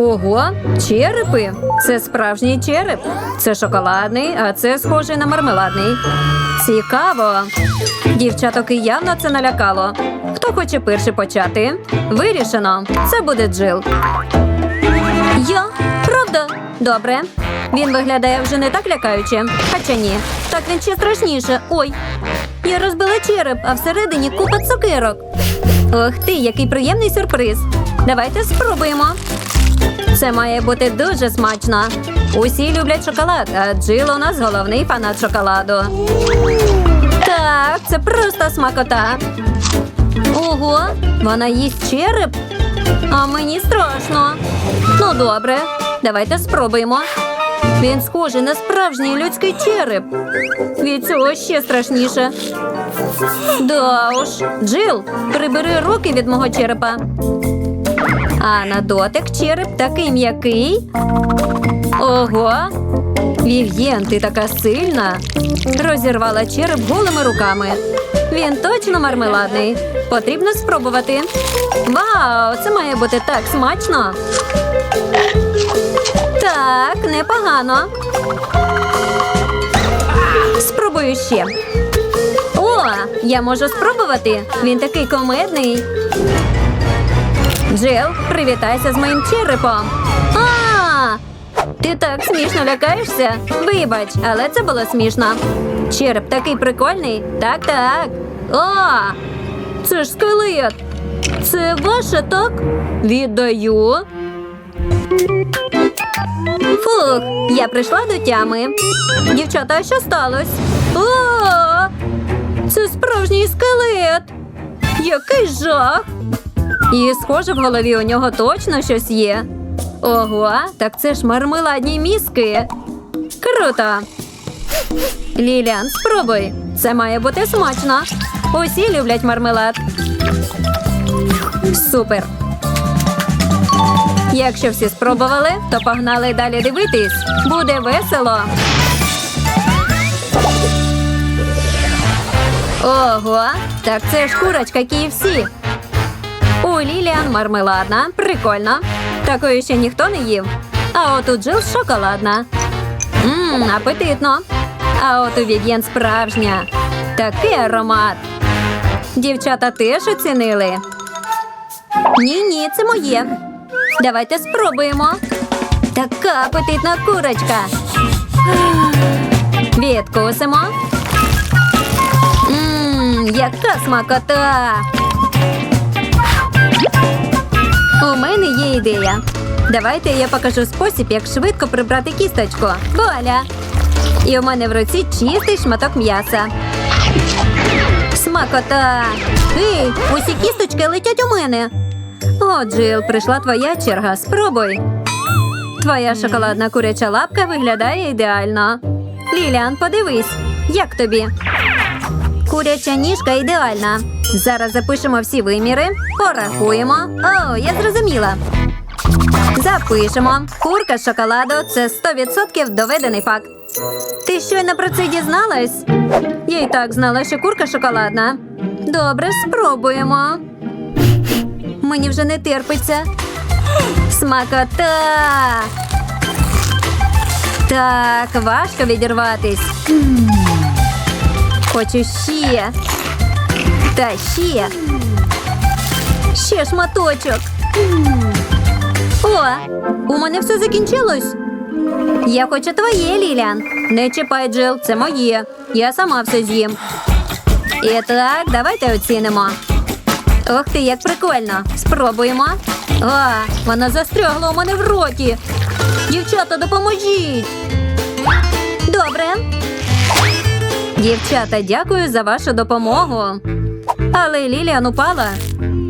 Ого, черепи. Це справжній череп. Це шоколадний, а це схожий на мармеладний. Цікаво. Дівчаток і явно це налякало. Хто хоче перший почати? Вирішено. Це буде Джил. Я? Правда? Добре. Він виглядає вже не так лякаюче. Хоча ні. Так він ще страшніше. Ой. Я розбила череп, а всередині купа цукерок. Ох ти, який приємний сюрприз. Давайте спробуємо. Це має бути дуже смачно. Усі люблять шоколад, а Джил у нас головний фанат шоколаду. Так, це просто смакота. Ого, вона їсть череп. А мені страшно. Ну, добре, давайте спробуємо. Він схожий на справжній людський череп. Від цього ще страшніше. Да уж, Джил, прибери руки від мого черепа. А на дотик череп такий м'який. Ого. Вів'єн, ти така сильна. Розірвала череп голими руками. Він точно мармеладний. Потрібно спробувати. Вау, це має бути так смачно. Так, непогано. Спробую ще. О, я можу спробувати. Він такий комедний. Джил, привітайся з моїм черепом. А! Ти так смішно лякаєшся? Вибач, але це було смішно. Череп такий прикольний. Так, так. О! Це ж скелет. Це ваше, так? Віддаю. Фух, я прийшла до тями. Дівчата, а що сталося? О! Це справжній скелет. Який жах! І, схоже, в голові у нього точно щось є. Ого, так це ж мармеладні мізки. Круто. Ліліан, спробуй. Це має бути смачно. Усі люблять мармелад. Супер. Якщо всі спробували, то погнали далі дивитись. Буде весело. Ого, так це ж курочка KFC. У Ліліан мармеладна. Прикольно. Такої ще ніхто не їв. А от у Джил шоколадна. Мм, апетитно. А от у Вів'єн справжня. Такий аромат. Дівчата теж оцінили. Ні, ні, це моє. Давайте спробуємо. Така апетитна курочка. Відкусимо. Мм, яка смакота. У мене є ідея. Давайте я покажу спосіб, як швидко прибрати кісточку. Вуаля! І у мене в руці чистий шматок м'яса. Смакота! Ей, усі кісточки летять у мене. О, Джил, прийшла твоя черга. Спробуй. Твоя шоколадна куряча лапка виглядає ідеально. Ліліан, подивись, як тобі? Куряча ніжка ідеальна. Зараз запишемо всі виміри, порахуємо. О, я зрозуміла. Запишемо. Курка з шоколаду це 100% доведений факт. Ти щойно про це дізналась? Я і так знала, що курка шоколадна. Добре, спробуємо. Мені вже не терпиться. Смакота. Так, важко відірватись. Хочу. Та ще. Ще шматочок. О, у мене все закінчилось. Я хочу твоє, Ліліан. Не чіпай, Джил, це моє. Я сама все з'їм. І так, давайте оцінимо. Ох ти, як прикольно. Спробуємо. О, вона застрягла у мене в роті. Дівчата, допоможіть. Добре. Дівчата, дякую за вашу допомогу. Але Ліліан упала.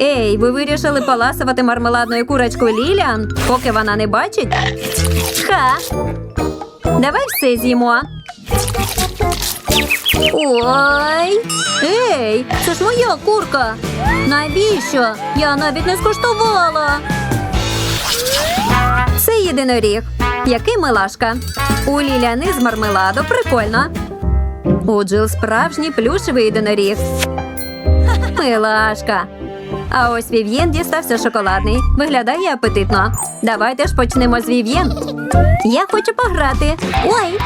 Ей, ви вирішили поласувати мармеладною курочкою Ліліан, поки вона не бачить? Ха. Давай все з'їмо. Ой. Ей, це ж моя курка. Навіщо? Я навіть не скуштувала. Це єдиноріг. Який милашка. У Ліліани з мармеладу прикольно. У Джил справжній плюшевий єдиноріг. Милашка. А ось Вів'єн дістався шоколадний. Виглядає апетитно. Давайте ж почнемо з Вів'єн. Я хочу пограти. Ой,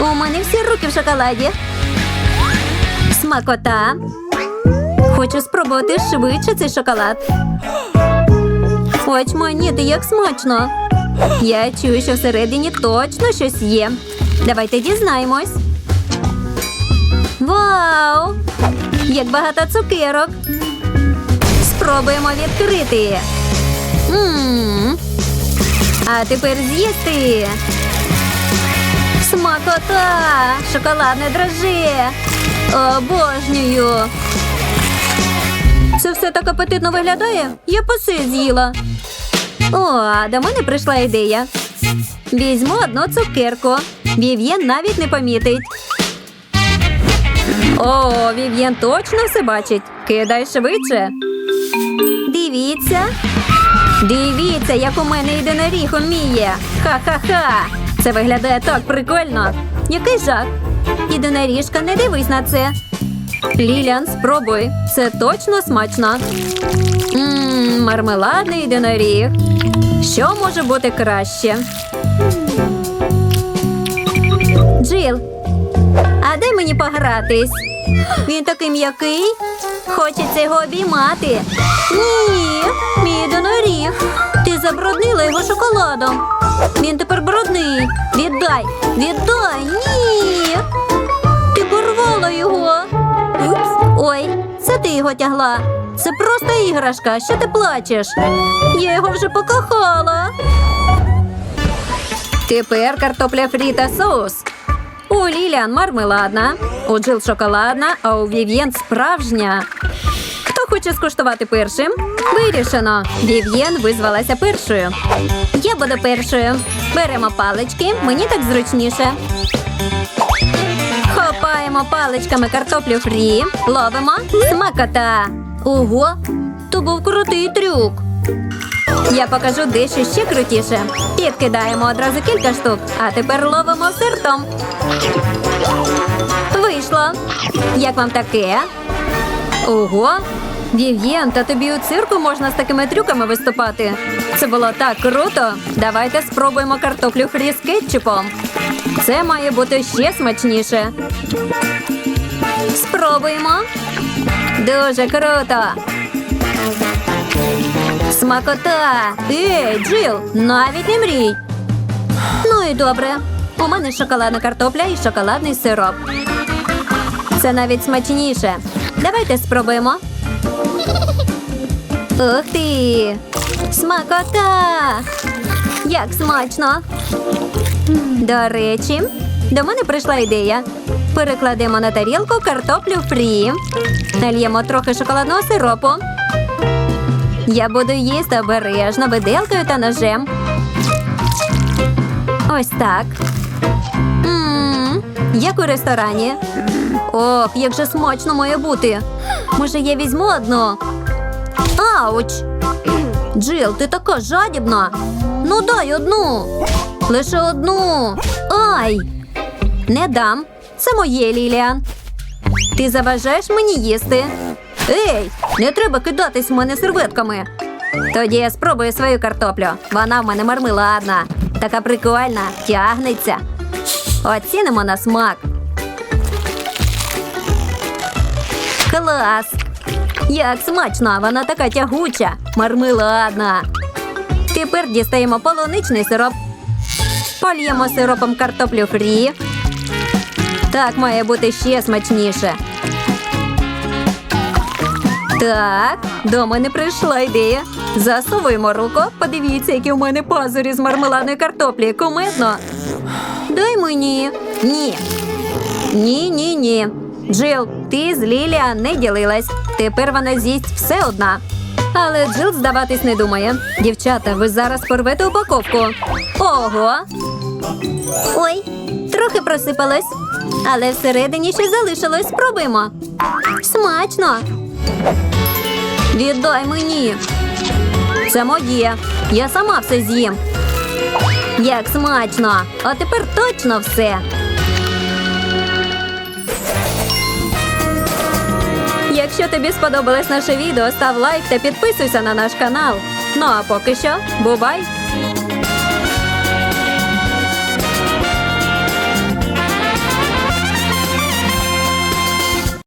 у мене всі руки в шоколаді. Смакота. Хочу спробувати швидше цей шоколад. Хоч Очманіти, як смачно. Я чую, що всередині точно щось є. Давайте дізнаємось. Вау! Як багато цукерок. Спробуємо відкрити. М. А тепер з'їсти. Смакота! Шоколадне драже. Обожнюю. Це все так апетитно виглядає. Я поси з'їла. О, до мене прийшла ідея. Візьму одну цукерку. Вів'єн навіть не помітить. О, Вів'єн точно все бачить. Кидай швидше. Дивіться. Дивіться, як у мене єдиноріг уміє. Ха-ха-ха. Це виглядає так прикольно. Який жах. Єдиноріжка, не дивись на це. Ліліан, спробуй. Це точно смачно. Ммм, мармеладний єдиноріг. Що може бути краще? Джил, а дай мені погратись. Він такий м'який. Хочеться його обіймати. Ні, мій єдиноріг. Ти забруднила його шоколадом. Він тепер брудний. Віддай, віддай, ні. Ти порвала його. Ой, це ти його тягла. Це просто іграшка. Що ти плачеш? Я його вже покохала. Тепер картопля фрі та соус. У Ліліан мармеладна, у Джил шоколадна, а у Вів'єн справжня. Хто хоче скуштувати першим? Вирішено. Вів'єн визвалася першою. Я буду першою. Беремо палички, мені так зручніше. Хопаємо паличками картоплю фрі, ловимо смакота. Ого, то був крутий трюк. Я покажу дещо ще крутіше. Підкидаємо одразу кілька штук, а тепер ловимо сиртом. Вийшло. Як вам таке? Ого! Вів'єн, та тобі у цирку можна з такими трюками виступати. Це було так круто. Давайте спробуємо картоплю фрі з кетчупом. Це має бути ще смачніше. Спробуємо. Дуже круто. Смакота! Ей, Джил, навіть не мрій. Ну і добре. У мене шоколадна картопля і шоколадний сироп. Це навіть смачніше. Давайте спробуємо. Ух ти! Смакота! Як смачно! До речі, до мене прийшла ідея. Перекладемо на тарілку картоплю фрі. Нальємо трохи шоколадного сиропу. Я буду їсти обережно виделкою та ножем. Ось так. Мм, як у ресторані. Ох, як же смачно має бути. Може, я візьму одну? Ауч! Джил, ти така жадібна. Ну дай одну. Лише одну. Ай! Не дам. Це моє, Ліліан. Ти заважаєш мені їсти? Ей, не треба кидатись в мене серветками. Тоді я спробую свою картоплю. Вона в мене мармеладна. Така прикольна, тягнеться. Оцінимо на смак. Клас! Як смачно, вона така тягуча, мармеладна. Тепер дістаємо полуничний сироп. Польємо сиропом картоплю фрі. Так має бути ще смачніше. Так, до мене прийшла ідея. Засовуємо руку. Подивіться, які у мене пазурі з мармеладної картоплі. Кумедно. Дай мені. Ні. Ні, ні, ні. Джил, ти з Ліліан не ділилась. Тепер вона з'їсть все одна. Але Джил здаватись не думає. Дівчата, ви зараз порвете упаковку. Ого. Ой, трохи просипалось. Але всередині ще залишилось. Спробуємо. Смачно. Віддай мені. Це моє. Я сама все з'їм. Як смачно. А тепер точно все. Якщо тобі сподобалось наше відео, став лайк та підписуйся на наш канал. Ну а поки що, бувай!